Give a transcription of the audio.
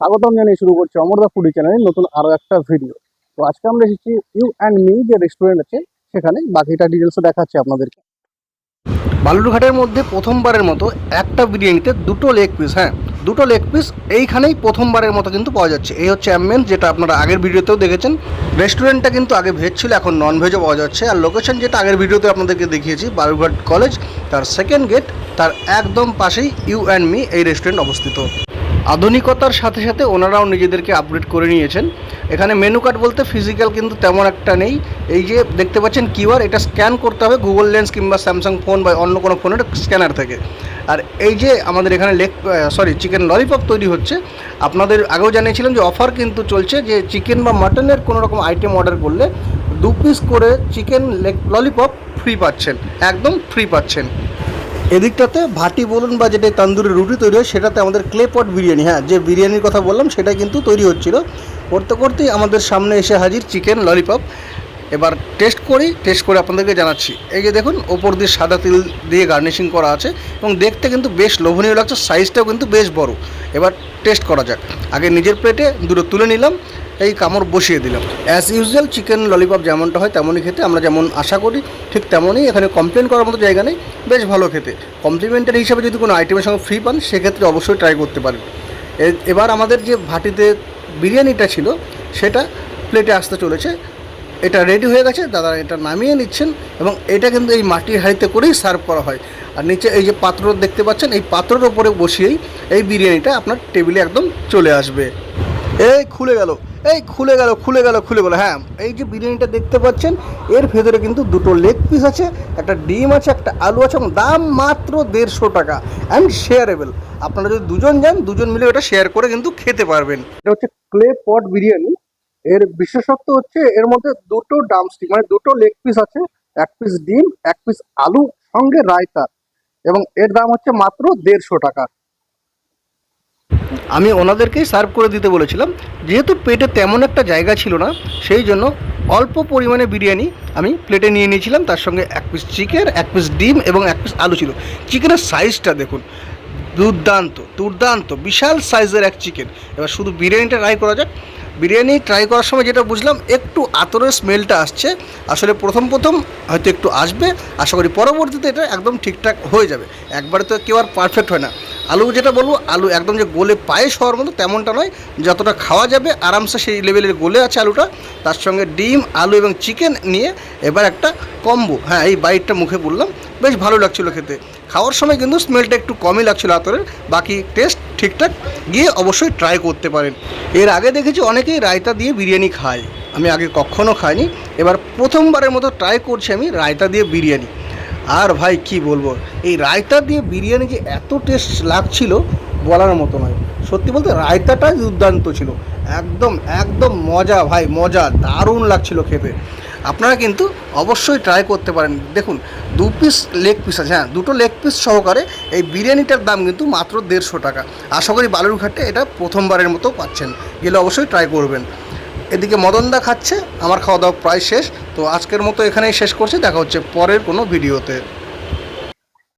স্বাগতম জানিয়ে শুরু করছি অমরদা ফুডি চ্যানেলের নতুন আরও একটা ভিডিও। তো আজকে আমরা এসেছি ইউ অ্যান্ড মি যে রেস্টুরেন্ট আছে, সেখানে বাকিটা ডিটেলসও দেখাচ্ছি আপনাদেরকে। বালুরঘাটের মধ্যে প্রথমবারের মতো একটা বিরিয়ানিতে দুটো লেগ পিস হ্যাঁ দুটো লেগ পিস এইখানেই প্রথমবারের মতো কিন্তু পাওয়া যাচ্ছে। এই হচ্ছে অ্যাম্বিয়েন্স যেটা আপনারা আগের ভিডিওতেও দেখেছেন। রেস্টুরেন্টটা কিন্তু আগে ভেজ ছিল, এখন নন ভেজও পাওয়া যাচ্ছে। আর লোকেশন যেটা আগের ভিডিওতে আপনাদেরকে দেখিয়েছি, বালুরঘাট কলেজ তার সেকেন্ড গেট তার একদম পাশেই ইউ অ্যান্ড মি এই রেস্টুরেন্ট অবস্থিত। আধুনিকতার সাথে সাথে ওনারাও নিজেদেরকে আপগ্রেড করে নিয়েছেন। এখানে মেনু কার্ড বলতে ফিজিক্যাল কিন্তু তেমন একটা নেই। এই যে দেখতে পাচ্ছেন কিউআর এটা স্ক্যান করতে হবে গুগল লেন্স কিংবা স্যামসাং ফোন বা অন্য কোনো ফোনের স্ক্যানার থেকে। আর এই যে আমাদের এখানে লেগ সরি চিকেন ললিপপ তৈরি হচ্ছে। আপনাদের আগেও জানিয়েছিলাম যে অফার কিন্তু চলছে যে চিকেন বা মাটনের কোনো রকম আইটেম অর্ডার করলে দু পিস করে চিকেন লেগ ললিপপ ফ্রি পাচ্ছেন, একদম ফ্রি পাচ্ছেন। এদিকটাতে ভাটি বলুন বা যেটা তান্দুরি রুটি তৈরি হয়, সেটাতে আমাদের ক্লে পট বিরিয়ানি হ্যাঁ যে বিরিয়ানির কথা বললাম সেটা কিন্তু তৈরি হচ্ছিল। করতে করতেই আমাদের সামনে এসে হাজির চিকেন ললিপপ এবার টেস্ট করি টেস্ট করে আপনাদেরকে জানাচ্ছি। এই যে দেখুন, ওপর দিয়ে সাদা তিল দিয়ে গার্নিশিং করা আছে, এবং দেখতে কিন্তু বেশ লোভনীয় লাগছে সাইজটাও কিন্তু বেশ বড়। এবার টেস্ট করা যাক। আগে নিজের প্লেটে দুটো তুলে নিলাম। এই কামড় বসিয়ে দিলাম। অ্যাজ ইউজুয়াল চিকেন ললিপপ যেমনটা হয় তেমনই খেতে, আমরা যেমন আশা করি, ঠিক তেমনই এখানে কমপ্লেন করার মতো জায়গা নেই, বেশ ভালো খেতে। কমপ্লিমেন্টারি হিসাবে যদি কোনো আইটেমের সঙ্গে ফ্রি পান, সেক্ষেত্রে অবশ্যই ট্রাই করতে পারেন। এবার আমাদের যে ভাটিতে বিরিয়ানিটা ছিল, সেটা প্লেটে আসতে চলেছে। এটা রেডি হয়ে গেছে, দাদা এটা নামিয়ে নিচ্ছেন এবং এটা কিন্তু এই মাটির হাঁড়িতে করেই সার্ভ করা হয়। আর নিচে এই যে পাত্র দেখতে পাচ্ছেন, এই পাত্রের ওপরে বসিয়েই এই বিরিয়ানিটা আপনার টেবিলে একদম চলে আসবে। এই খুলে গেল। এই খুলে গেল খুলে গেল খুলে গেল। হ্যাঁ এই যে বিরিয়ানিটা দেখতে পাচ্ছেন, এর ভেতরে কিন্তু দুটো লেগ পিস আছে, একটা ডিম আছে, একটা আলু আছে, এবং দাম মাত্র দেড়শো টাকা অ্যান্ড শেয়ারেবল আপনারা যদি দুজন যান, দুজন মিলে এটা শেয়ার করে কিন্তু খেতে পারবেন। এটা হচ্ছে ক্লে পট বিরিয়ানি। এর বিশেষত্ব হচ্ছে, এর মধ্যে দুটো ডামস্টিক মানে দুটো লেগ পিস আছে, এক পিস ডিম, এক পিস আলু, সঙ্গে রায়তা। এবং এর দাম হচ্ছে মাত্র দেড়শো টাকা। আমি ওনাদেরকেই সার্ভ করে দিতে বলেছিলাম। যেহেতু পেটে তেমন একটা জায়গা ছিল না, সেই জন্য অল্প পরিমাণে বিরিয়ানি আমি প্লেটে নিয়ে নিয়েছিলাম। তার সঙ্গে এক পিস চিকেন এক পিস ডিম এবং এক পিস আলু ছিল। চিকেনের সাইজটা দেখুন, দুর্দান্ত দুর্দান্ত, বিশাল সাইজের এক চিকেন এবার শুধু বিরিয়ানিটা ট্রাই করা যাক। বিরিয়ানি ট্রাই করার সময় যেটা বুঝলাম, একটু আতরের স্মেলটা আসছে। আসলে প্রথম প্রথম হয়তো একটু আসবে। আশা করি পরবর্তীতে এটা একদম ঠিকঠাক হয়ে যাবে। একবারে তো কেউ আর পারফেক্ট হয় না। আলু যেটা বলব, আলু একদম যে গোলে পায়েস হওয়ার মতো তেমনটা নয়, যতটা খাওয়া যাবে আরামসে সেই লেভেলের গোলে আছে আলুটা। তার সঙ্গে ডিম, আলু এবং চিকেন নিয়ে এবার একটা কম্বো হ্যাঁ এই বাইটটা মুখে বললাম, বেশ ভালো লাগছিল খেতে। খাওয়ার সময় কিন্তু স্মেলটা একটু কমই লাগছিল আতরের, বাকি টেস্ট ঠিকঠাক, গিয়ে অবশ্যই ট্রাই করতে পারেন। এর আগে দেখেছি অনেকেই রায়তা দিয়ে বিরিয়ানি খায়, আমি আগে কখনো খাইনি, এবার প্রথমবারের মতো ট্রাই করছি আমি রায়তা দিয়ে বিরিয়ানি। আর ভাই কি বলব? এই রায়তা দিয়ে বিরিয়ানি যে এত টেস্ট লাগছিল বলার মতো নয়। সত্যি বলতে রায়তাটাই দুর্দান্ত ছিল। একদম একদম মজা ভাই, মজা, দারুণ লাগছিল খেতে। আপনারা কিন্তু অবশ্যই ট্রাই করতে পারেন। দেখুন, দু পিস লেগ পিস আছে হ্যাঁ দুটো লেগ পিস সহকারে এই বিরিয়ানিটার দাম কিন্তু মাত্র দেড়শো টাকা। আশা করি বালুরঘাটে এটা প্রথমবারের মতো পাচ্ছেন। গেলে অবশ্যই ট্রাই করবেন। এদিকে মদনদা খাচ্ছে, আমার খাওয়া দাওয়া প্রায় শেষ। তো আজকের মতো এখানেই শেষ করছি, দেখা হচ্ছে পরের কোনো ভিডিওতে।